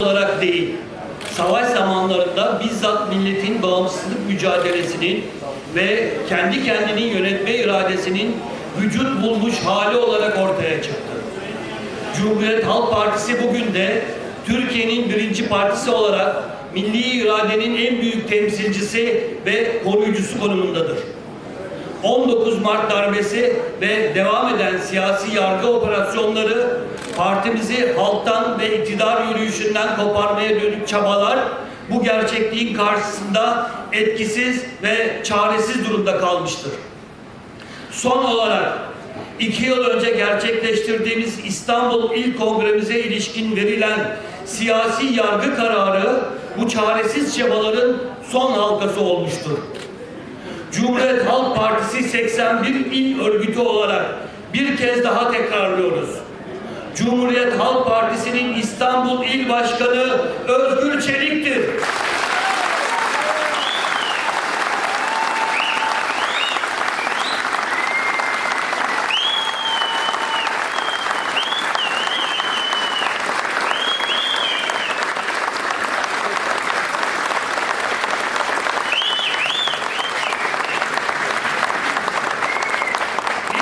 olarak değil, savaş zamanlarında bizzat milletin bağımsızlık mücadelesinin ve kendi kendini yönetme iradesinin vücut bulmuş hali olarak ortaya çıktı. Cumhuriyet Halk Partisi bugün de Türkiye'nin birinci partisi olarak milli iradenin en büyük temsilcisi ve koruyucusu konumundadır. 19 Mart darbesi ve devam eden siyasi yargı operasyonları partimizi halktan ve iktidar yürüyüşünden koparmaya dönük çabalar bu gerçekliğin karşısında etkisiz ve çaresiz durumda kalmıştır. Son olarak iki yıl önce gerçekleştirdiğimiz İstanbul İl Kongremize ilişkin verilen siyasi yargı kararı bu çaresiz çabaların son halkası olmuştur. Cumhuriyet Halk Partisi 81 il örgütü olarak bir kez daha tekrarlıyoruz. Cumhuriyet Halk Partisi'nin İstanbul İl Başkanı Özgür Çelik'tir.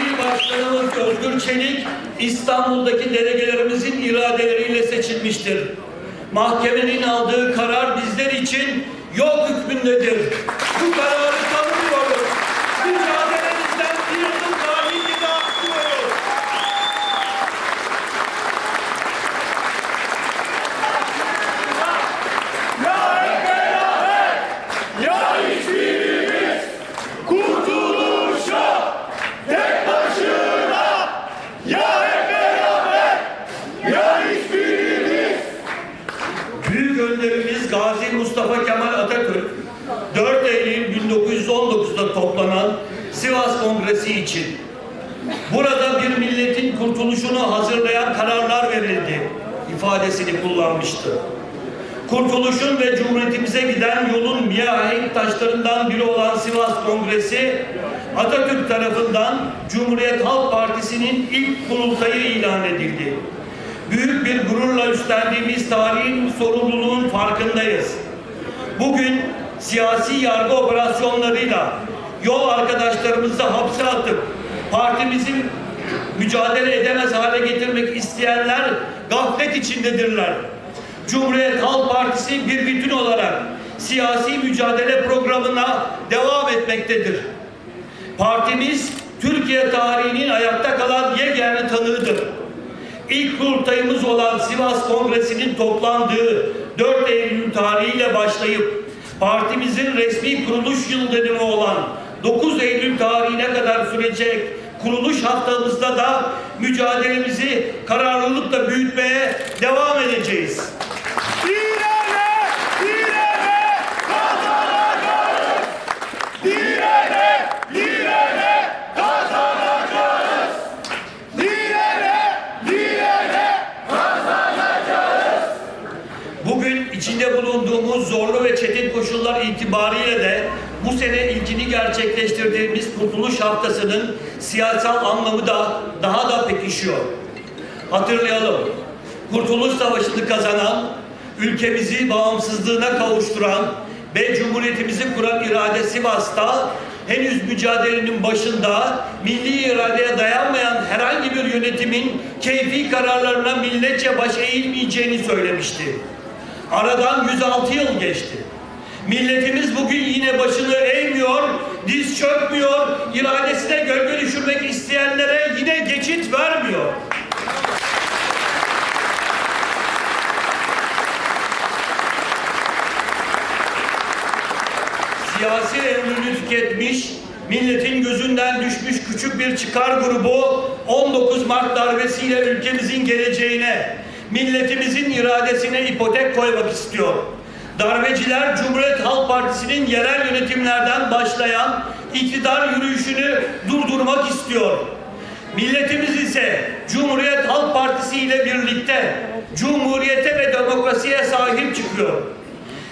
İl Başkanımız Özgür Çelik, İstanbul'daki delegelerimizin iradeleriyle seçilmiştir. Mahkemenin aldığı karar bizler için yok hükmündedir. Bu kararı Kongresi için burada bir milletin kurtuluşunu hazırlayan kararlar verildi ifadesini kullanmıştı. Kurtuluşun ve Cumhuriyetimize giden yolun miahenk taşlarından biri olan Sivas Kongresi Atatürk tarafından Cumhuriyet Halk Partisi'nin ilk kurultayı ilan edildi. Büyük bir gururla üstlendiğimiz tarihin sorumluluğun farkındayız. Bugün siyasi yargı operasyonlarıyla yol arkadaşlarımızı hapse atıp partimizi mücadele edemez hale getirmek isteyenler gaflet içindedirler. Cumhuriyet Halk Partisi bir bütün olarak siyasi mücadele programına devam etmektedir. Partimiz Türkiye tarihinin ayakta kalan yegane tanığıdır. İlk kurultayımız olan Sivas Kongresi'nin toplandığı 4 Eylül tarihiyle başlayıp partimizin resmi kuruluş yıl dönümü olan 9 Eylül tarihine kadar sürecek kuruluş haftamızda da mücadelemizi kararlılıkla büyütmeye devam edeceğiz. direne direne kazanacağız direne direne kazanacağız direne direne Bugün içinde bulunduğumuz zorlu ve çetin koşullar itibariyle de bu sene ilkini gerçekleştirdiğimiz Kurtuluş Haftası'nın siyasal anlamı da daha da pekişiyor. Hatırlayalım. Kurtuluş Savaşı'nı kazanan, ülkemizi bağımsızlığına kavuşturan ve Cumhuriyetimizi kuran irade Sivas'ta henüz mücadelenin başında milli iradeye dayanmayan herhangi bir yönetimin keyfi kararlarına milletçe baş eğilmeyeceğini söylemişti. Aradan 106 yıl geçti. Milletimiz bugün yine başını eğmiyor, diz çökmüyor, iradesine gölge düşürmek isteyenlere yine geçit vermiyor. siyasi ömrünü tüketmiş, milletin gözünden düşmüş küçük bir çıkar grubu 19 Mart darbesiyle ülkemizin geleceğine, milletimizin iradesine ipotek koymak istiyor. Darbeciler Cumhuriyet Halk Partisi'nin yerel yönetimlerden başlayan iktidar yürüyüşünü durdurmak istiyor. Milletimiz ise Cumhuriyet Halk Partisi ile birlikte Cumhuriyete ve demokrasiye sahip çıkıyor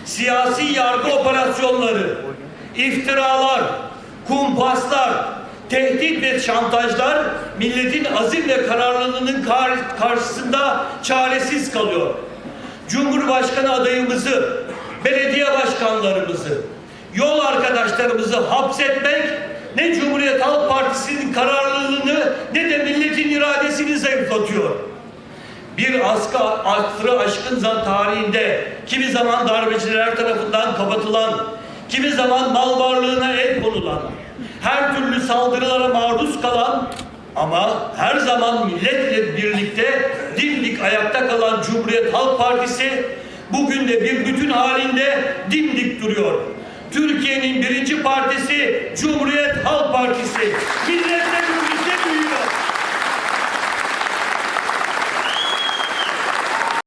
siyasi yargı operasyonları, iftiralar, kumpaslar, tehdit ve şantajlar milletin azim ve kararlılığının kar- karşısında çaresiz kalıyor. Cumhurbaşkanı adayımızı, belediye başkanlarımızı, yol arkadaşlarımızı hapsetmek ne Cumhuriyet Halk Partisi'nin kararlılığını ne de milletin iradesini zayıflatıyor. Bir askı asrı aşkın zan tarihinde kimi zaman darbeciler tarafından kapatılan, kimi zaman mal varlığına el konulan, her türlü saldırılara maruz kalan ama her zaman milletle birlikte dimdik ayakta kalan Cumhuriyet Halk Partisi bugün de bir bütün halinde dimdik duruyor. Türkiye'nin birinci partisi Cumhuriyet Halk Partisi. Milletle